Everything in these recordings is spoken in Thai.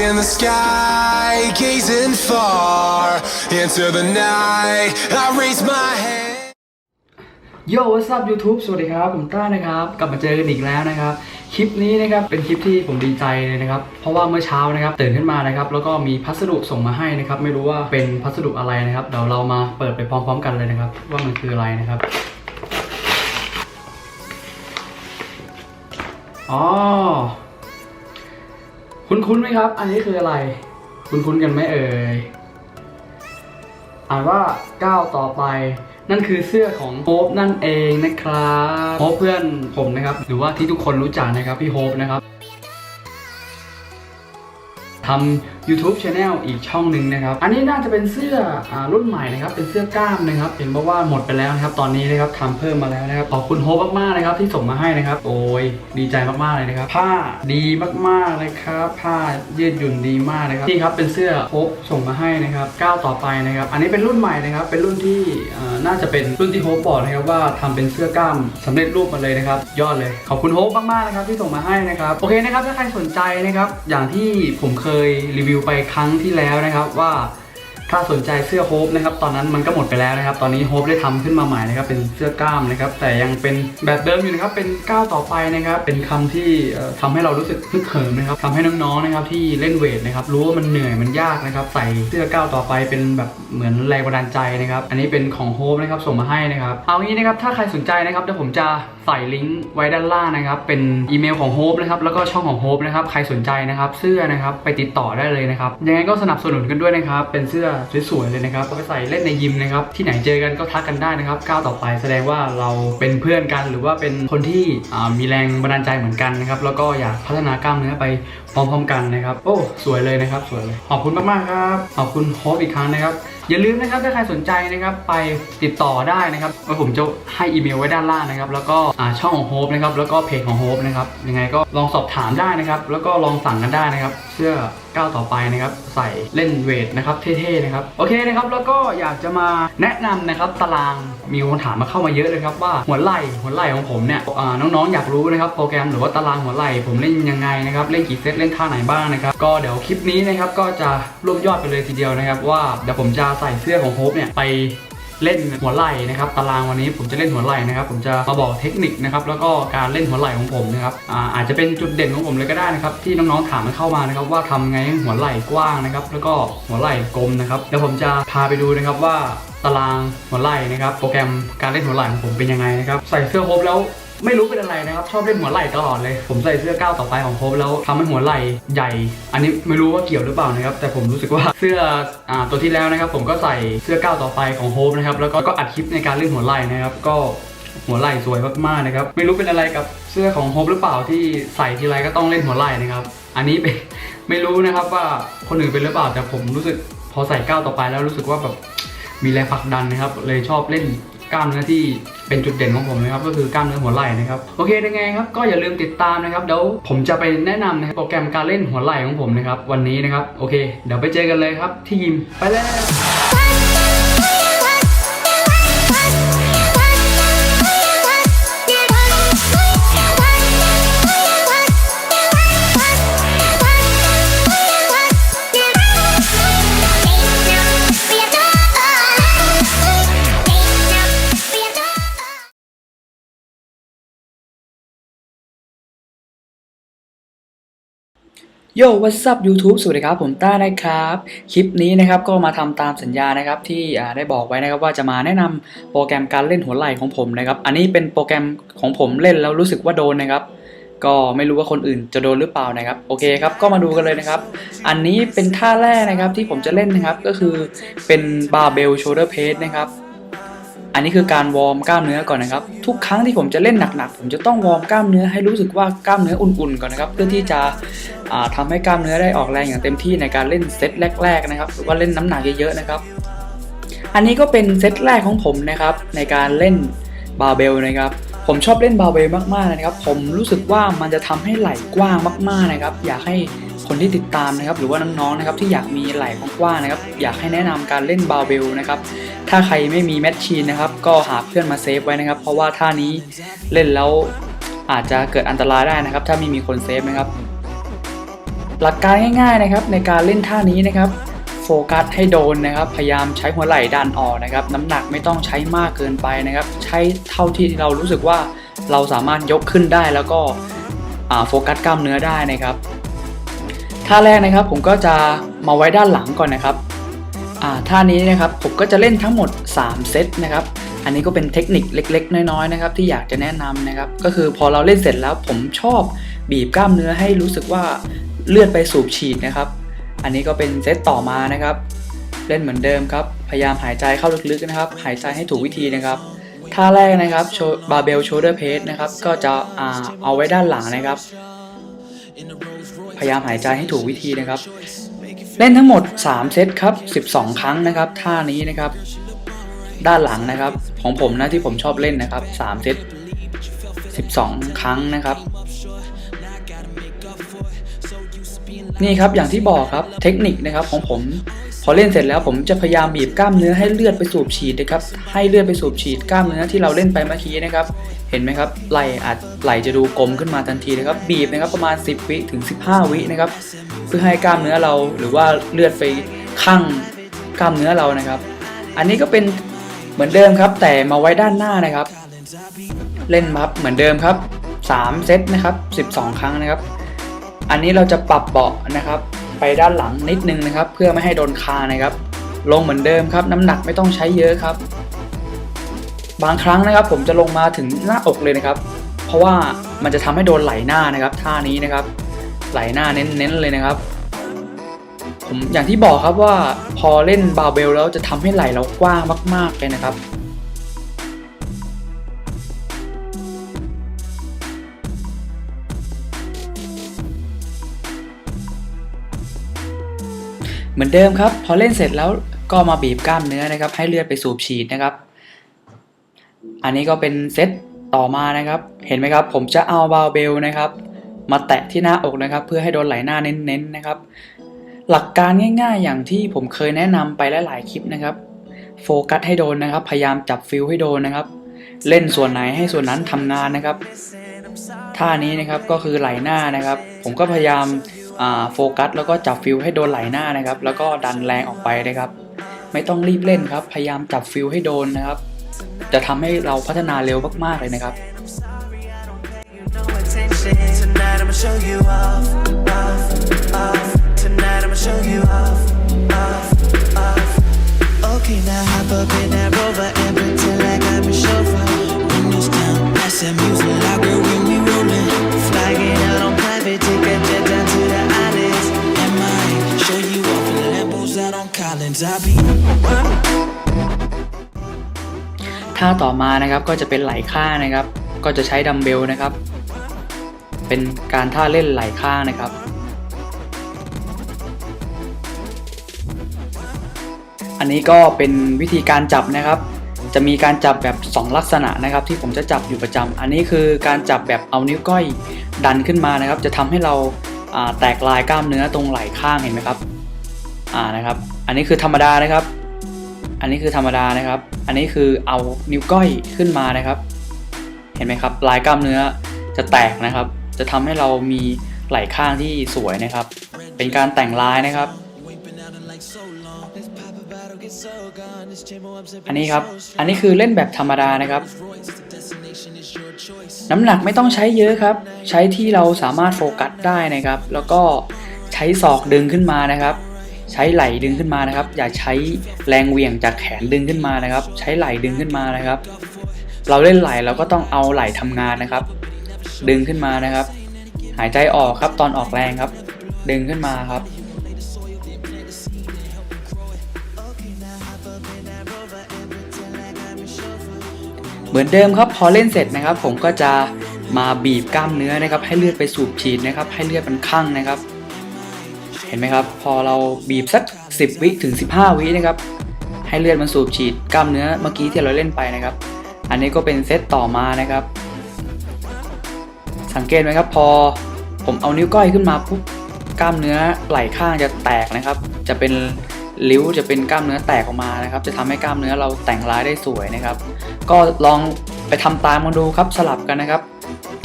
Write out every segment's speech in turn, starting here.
in the sky, gazing far into the night. I raise my hand. โย what's up YouTube สวัสดีครับ ผมต้านะครับ กลับมาเจอกันอีกแล้วนะครับ คลิปนี้นะครับ เป็นคลิปที่ผมดีใจเลยนะครับ เพราะว่าเมื่อเช้านะครับ ตื่นขึ้นมานะครับ แล้วก็มีพัสดุส่งมาให้นะครับ ไม่รู้ว่าเป็นพัสดุอะไรนะครับ เดี๋ยวเรามาเปิดไปพร้อม ๆ กันเลยนะครับ ว่ามันคืออะไรนะครับ อ๋อ คุ้นๆไหมครับ อันนี้คืออะไร คุ้นๆกันไหมเอ่ย อ่านว่าก้าวต่อไป นั่นคือเสื้อของโฮปนั่นเองนะครับ โฮปเพื่อนผมนะครับ หรือว่าที่ทุกคนรู้จักนะครับพี่โฮปนะครับ ทำ YouTube Channel อีกช่องหนึ่งนะครับ อันนี้น่าจะเป็นเสื้ออรุ่นใหม่นะครับ เป็นเสื้อกล้ามนะครับ เห็นบอกว่าหมดไปแล้วนะครับ ตอนนี้นะครับทำเพิ่มมาแล้วนะครับ ขอบคุณโฮปมากๆนะครับที่ส่งมาให้นะครับ โอ้ยดีใจมากๆเลยนะครับ ผ้าดีมากๆเลยครับ ผ้ายืดหยุ่นดีมากนะครับ นี่ครับเป็นเสื้อโฮปส่งมาให้นะครับก้าวต่อไปนะครับ อันนี้เป็นรุ่นใหม่นะครับ เป็นรุ่นที่น่าจะเป็นรุ่นที่โฮปบอกนะครับว่าทำเป็นเสื้อกล้ามสำเร็จรูปมาเลยนะครับ ยอดเลย ขอบคุณโฮปมากๆนะครับที่ส่งมาให้นะครับ โอเคนะครับ ถ้าใครสนใจนะครับ อย่างที่ผมเคยรีวิวไปครั้งที่แล้วนะครับว่าถ้าสนใจเสื้อโฮปนะครับตอนนั้นมันก็หมดไปแล้วนะครับ ตอนนี้โฮปได้ทำขึ้นมาใหม่นะครับเป็นเสื้อกล้ามนะครับ แต่ยังเป็นแบบเดิมอยู่นะครับเป็นก้าวต่อไปนะครับ เป็นคำที่เอ่อทำให้เรารู้สึกฮึกเหิมนะครับทำให้น้องๆนะครับที่เล่นเวทนะครับรู้ว่ามันเหนื่อยมันยากนะครับ ใส่เสื้อก้าวต่อไปเป็นแบบเหมือนแรงบันดาลใจนะครับ อันนี้เป็นของโฮปนะครับส่งมาให้นะครับเอางี้นะครับถ้าใครสนใจนะครับเดี๋ยวผมจะ ส่ลิงก์ไว้ด้านล่างนะครับ เป็นอีเมลของโฮปนะครับแล้วก็ช่องของโฮปนะครับใครสนใจนะครับเสื้อนะครับไปติดต่อได้เลยนะครับยังไงก็สนับสนุนกันด้วยนะครับเป็นเสื้อสวยๆเลยนะครับเอาไปใส่เล่นในยิมนะครับที่ไหนเจอกันก็ทักกันได้นะครับก้าวต่อไปแสดงว่าเราเป็นเพื่อนกันหรือว่าเป็นคนที่มีแรงบันดาลใจเหมือนกันนะครับแล้วก็อยากพัฒนากล้ามเนื้อไปพร้อมๆกันนะครับ โอ้ สวยเลยนะครับ สวยเลย ขอบคุณมากๆครับ ขอบคุณโฮปอีกครั้งนะครับ อย่าลืมนะครับถ้าใครสนใจนะครับไปติดต่อได้นะครับว่าผมจะให้อีเมลไว้ด้านล่างนะครับ แล้วก็ช่องของโฮปนะครับแล้วก็เพจของโฮปนะครับยังไงก็ลองสอบถามได้นะครับ แล้วก็ลองสั่งกันได้นะครับ เสื้อก้าวต่อไปนะครับ ใส่เล่นเวทนะครับเท่ๆนะครับโอเคนะครับ แล้วก็อยากจะมาแนะนำนะครับตารางมีคนถามมาเข้ามาเยอะเลยครับว่าหัวไหล่หัวไหล่ของผมเนี่ยน้องๆอยากรู้นะครับโปรแกรมหรือว่าตารางหัวไหล่ผมเล่นยังไงนะครับเล่นกี่เซตเล่นท่าไหนบ้างนะครับก็เดี๋ยวคลิปนี้นะครับก็จะรวบยอดไปเลยทีเดียวนะครับว่าเดี๋ยวผมจะใส่เสื้อของโฮปเนี่ยไป เล่นหัวไหล่นะครับตารางวันนี้ผมจะเล่นหัวไหล่นะครับผมจะมาบอกเทคนิคนะครับแล้วก็การเล่นหัวไหล่ของผมนะครับอาอาจจะเป็นจุดเด่นของผมเลยก็ได้นะครับที่น้องๆถามมาเข้ามานะครับว่าทำไงให้หัวไหล่กว้างนะครับแล้วก็หัวไหล่กลมนะครับเดี๋ยวผมจะพาไปดูนะครับว่าตารางหัวไหล่นะครับโปรแกรมการเล่นหัวไหล่ของผมเป็นยังไงนะครับใส่เสื้อครบแล้ว ไม่รู้เป็นอะไรนะครับ ชอบเล่นหัวไหล่ตลอดเลย ผมใส่เสื้อก้าวต่อไปของโฮปแล้วทำให้หัวไหล่ใหญ่ อันนี้ไม่รู้ว่าเกี่ยวหรือเปล่านะครับ แต่ผมรู้สึกว่าเสื้ออตัวที่แล้วนะครับ ผมก็ใส่เสื้อก้าวต่อไปของโฮปนะครับ แล้วก็ก็อัดคลิปในการเล่นหัวไหล่นะครับ ก็หัวไหล่สวยมากๆนะครับ ไม่รู้เป็นอะไรกับเสื้อของโฮปหรือเปล่าที่ใส่ทีไรก็ต้องเล่นหัวไหล่นะครับ อันนี้เป็นไม่รู้นะครับว่าคนอื่นเป็นหรือเปล่า แต่ผมรู้สึกพอใส่ก้าวต่อไปแล้วรู้สึกว่าแบบมีแรงผลักดันนะครับ เลยชอบเล่นกล้ามเนื้อที่ เป็นจุดเด่นของผมนะครับก็คือกล้ามเนื้อหัวไหล่นะครับโอเคยังไงครับก็อย่าลืมติดตามนะครับเดี๋ยวผมจะไปแนะนำนะครับโปรแกรมการเล่นหัวไหล่ของผมนะครับวันนี้นะครับโอเค เดี๋ยวไปเจอกันเลยครับที่ยิมไปแล้ว โย่ what's up YouTube สวัสดีครับ ผมต้านะครับ คลิปนี้นะครับก็มาทำตามสัญญานะครับที่ได้บอกไว้นะครับว่าจะมาแนะนำโปรแกรมการเล่นหัวไหล่ของผมนะครับ อันนี้เป็นโปรแกรมของผมเล่นแล้วรู้สึกว่าโดนนะครับ ก็ไม่รู้ว่าคนอื่นจะโดนหรือเปล่านะครับ โอเคครับ ก็มาดูกันเลยนะครับ อันนี้เป็นท่าแรกนะครับที่ผมจะเล่นนะครับก็คือเป็นบาร์เบลโชเดอร์เพสนะครับ อันนี้คือการวอร์มกล้ามเนื้อก่อนนะครับ ทุกครั้งที่ผมจะเล่นหนักๆผมจะต้องวอร์มกล้ามเนื้อให้รู้สึกว่ากล้ามเนื้ออุ่นๆก่อนนะครับ เพื่อที่จะอ่าทำให้กล้ามเนื้อได้ออกแรงอย่างเต็มที่ในการเล่นเซตแรก ๆ นะครับหรือว่าเล่นน้ำหนักเยอะๆนะครับ อันนี้ก็เป็นเซตแรกของผมนะครับ ในการเล่นบาร์เบลนะครับผมชอบเล่นบาร์เบลมากๆนะครับ ผมรู้สึกว่ามันจะทำให้ไหล่กว้างมาก ๆนะครับ อยากให้ คนที่ติดตามนะครับหรือว่าน้องๆนะครับที่อยากมีไหล่กว้างๆนะครับอยากให้แนะนำการเล่นบาร์เบลนะครับถ้าใครไม่มีแมชชีนนะครับก็หาเพื่อนมาเซฟไว้นะครับ เพราะว่าท่านี้เล่นแล้วอาจจะเกิดอันตรายได้นะครับ ถ้าไม่มีคนเซฟนะครับ หลักการง่าย ๆนะครับ ในการเล่นท่านี้นะครับโฟกัสให้โดนนะครับ พยายามใช้หัวไหล่ดันออกนะครับ น้ำหนักไม่ต้องใช้มากเกินไปนะครับ ใช้เท่าที่เรารู้สึกว่าเราสามารถยกขึ้นได้แล้วก็โฟกัสกล้ามเนื้อได้นะครับ ท่าแรกนะครับผมก็จะมาไว้ด้านหลังก่อนนะครับท่านี้นะครับผมก็จะเล่นทั้งหมด 3 เซตนะครับ อันนี้ก็เป็นเทคนิคเล็ก ๆ น้อยๆนะครับที่อยากจะแนะนำนะครับ ก็คือพอเราเล่นเสร็จแล้วผมชอบบีบกล้ามเนื้อให้รู้สึกว่าเลือดไปสูบฉีดนะครับ อันนี้ก็เป็นเซตต่อมานะครับ เล่นเหมือนเดิมครับ พยายามหายใจเข้าลึกๆนะครับ หายใจให้ถูกวิธีนะครับท่าแรกนะครับบาร์เบลโชเดอร์เพสนะครับ ก็จะเอาไว้ด้านหลังนะครับ พยายามหายใจให้ถูกวิธีนะครับ เล่นทั้งหมด 3 เซตครับ 12 ครั้งนะครับ ท่านี้นะครับ ด้านหลังนะครับ ของผมนะที่ผมชอบเล่นนะครับ 3 เซต 12 ครั้งนะครับ นี่ครับอย่างที่บอกครับเทคนิคนะครับของผมพอเล่นเสร็จแล้วผมจะพยายามบีบกล้ามเนื้อให้เลือดไปสูบฉีดนะครับ ให้เลือดไปสูบฉีดกล้ามเนื้อที่เราเล่นไปเมื่อกี้นะครับ เห็นไหมครับไหลอาจไหลจะดูกลมขึ้นมาทันทีนะครับบีบนะครับประมาณ 10 วิถึง 15 วินะครับเพื่อให้กล้ามเนื้อเราหรือว่าเลือดไปข้างกล้ามเนื้อเรานะครับ อันนี้ก็เป็นเหมือนเดิมครับ แต่มาไว้ด้านหน้านะครับ เล่นครับเหมือนเดิมครับ 3 เซตนะครับ 12 ครั้งนะครับ อันนี้เราจะปรับเบาะนะครับ ไปด้านหลังนิดนึงนะครับ เพื่อไม่ให้โดนคานะครับ ลงเหมือนเดิมครับ น้ำหนักไม่ต้องใช้เยอะครับ บางครั้งนะครับผมจะลงมาถึงหน้าอกเลยนะครับ เพราะว่ามันจะทำให้โดนไหลหน้านะครับ ท่านี้นะครับ ไหลหน้าเน้นๆเลยนะครับ ผมอย่างที่บอกครับว่าพอเล่นบาร์เบลแล้วจะทำให้ไหล่เรากว้างมาก ๆเลยนะครับเหมือนเดิมครับ พอเล่นเสร็จแล้วก็มาบีบกล้ามเนื้อนะครับ ให้เลือดไปสูบฉีดนะครับ อันนี้ก็เป็นเซตต่อมานะครับ เห็นไหมครับ ผมจะเอาบาร์เบลนะครับ มาแตะที่หน้าอกนะครับ เพื่อให้โดนไหลหน้าเน้นๆนะครับ หลักการง่ายๆ อย่างที่ผมเคยแนะนำไปหลายๆคลิปนะครับ โฟกัสให้โดนนะครับ พยายามจับฟิลให้โดนนะครับ เล่นส่วนไหนให้ส่วนนั้นทำงานนะครับ ท่านี้นะครับก็คือไหลหน้านะครับ ผมก็พยายามโฟกัสแล้วก็จับฟิลให้โดนไหลหน้านะครับ แล้วก็ดันแรงออกไปนะครับ ไม่ต้องรีบเล่นครับ พยายามจับฟิลให้โดนนะครับ จะทำให้เราพัฒนาเร็วมากๆเลยนะครับ no attention. Tonight I'ma show you off, off, off. Tonight I'ma show you off, off, off. Okay, now hop up in that rover and pretend like I'm a chauffeur. Windows down, that's that music loud, girl, when we rollin'. Flying out on private, take a jet down to the islands. And might show you off in Lambos out on Collins. I be. ท่าต่อมานะครับก็จะเป็นไหลข้างนะครับ ก็จะใช้ดัมเบลนะครับ เป็นการท่าเล่นไหลข้างนะครับอันนี้ก็เป็นวิธีการจับนะครับ จะมีการจับแบบ 2 ลักษณะนะครับ ที่ผมจะจับอยู่ประจำอันนี้คือการจับแบบเอานิ้วก้อยดันขึ้นมานะครับ จะทำให้เราาแตกลายกล้ามเนื้อตรงไหล่ข้างเห็นไหมครับอ่านะครับ อันนี้คือธรรมดานะครับ อันนี้คือธรรมดานะครับ อันนี้คือเอานิ้วก้อยขึ้นมานะครับ เห็นไหมครับลายกล้ามเนื้อจะแตกนะครับ จะทำให้เรามีไหล่ข้างที่สวยนะครับ เป็นการแต่งลายนะครับ อันนี้ครับ อันนี้คือเล่นแบบธรรมดานะครับ น้ำหนักไม่ต้องใช้เยอะครับ ใช้ที่เราสามารถโฟกัสได้นะครับ แล้วก็ใช้ศอกดึงขึ้นมานะครับ ใช้ไหล่ดึงขึ้นมานะครับ อย่าใช้แรงเหวี่ยงจากแขนดึงขึ้นมานะครับ ใช้ไหล่ดึงขึ้นมานะครับ เราเล่นไหล่เราก็ต้องเอาไหล่ทำงานนะครับ ดึงขึ้นมานะครับ หายใจออกครับตอนออกแรงครับ ดึงขึ้นมาครับ เหมือนเดิมครับพอเล่นเสร็จนะครับ ผมก็จะมาบีบกล้ามเนื้อนะครับ ให้เลือดไปสูบฉีดนะครับ ให้เลือดมันคั่งนะครับ เห็นไหมครับ พอเราบีบสัก 10 วิถึง 15 วินะครับ ให้เลือดมันสูบฉีดกล้ามเนื้อเมื่อกี้ที่เราเล่นไปนะครับ อันนี้ก็เป็นเซตต่อมานะครับ สังเกตไหมครับ พอผมเอานิ้วก้อยขึ้นมาปุ๊บกล้ามเนื้อไหล่ข้างจะแตกนะครับ จะเป็นริ้วจะเป็นกล้ามเนื้อแตกออกมานะครับ จะทำให้กล้ามเนื้อเราแต่งลายได้สวยนะครับ ก็ลองไปทำตามมาดูครับสลับกันนะครับ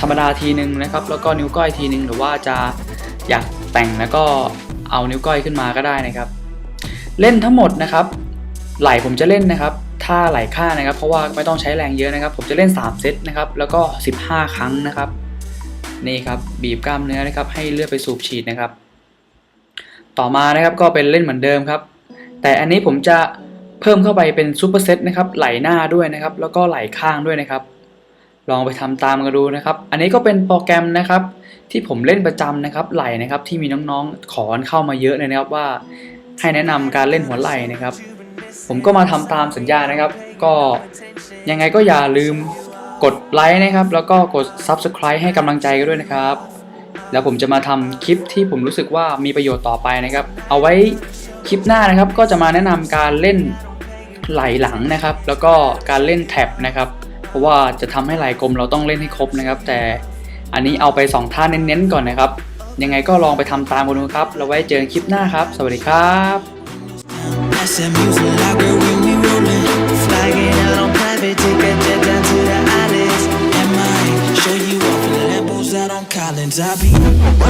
ธรรมดาทีหนึ่งนะครับ แล้วก็นิ้วก้อยทีหนึ่งหรือว่าจะอยากแต่งแล้วก็ เอานิ้วก้อยขึ้นมาก็ได้นะครับ เล่นทั้งหมดนะครับ ไหลผมจะเล่นนะครับท่าไหลข้างนะครับ เพราะว่าไม่ต้องใช้แรงเยอะนะครับ ผมจะเล่น 3 เซตนะครับ แล้วก็ 15 ครั้งนะครับ นี่ครับ บีบกล้ามเนื้อนะครับ ให้เลือดไปสูบฉีดนะครับ ต่อมานะครับก็เป็นเล่นเหมือนเดิมครับ แต่อันนี้ผมจะเพิ่มเข้าไปเป็นซูเปอร์เซตนะครับ ไหลหน้าด้วยนะครับ แล้วก็ไหลข้างด้วยนะครับ ลองไปทำตามกันดูนะครับ อันนี้ก็เป็นโปรแกรมนะครับ ที่ผมเล่นประจำนะครับไหลนะครับที่มีน้องๆขอเข้ามาเยอะเลยนะครับว่าให้แนะนำการเล่นหัวไหลนะครับ ผมก็มาทำตามสัญญานะครับ ก็ยังไงก็อย่าลืมกดไลค์นะครับ แล้วก็กด Subscribe ให้กำลังใจกันด้วยนะครับ แล้วผมจะมาทำคลิปที่ผมรู้สึกว่ามีประโยชน์ต่อไปนะครับ เอาไว้คลิปหน้านะครับ ก็จะมาแนะนำการเล่นไหลหลังนะครับ แล้วก็การเล่นแท็บนะครับ เพราะว่าจะทำให้ไหลกลมเราต้องเล่นให้ครบนะครับ แต่ อันนี้เอาไป 2 ท่าเน้นๆก่อนนะครับ ยังไงก็ลองไปทำตามกันดูครับ เราไว้เจอกคลิปหน้าครับ สวัสดีครับ I'll be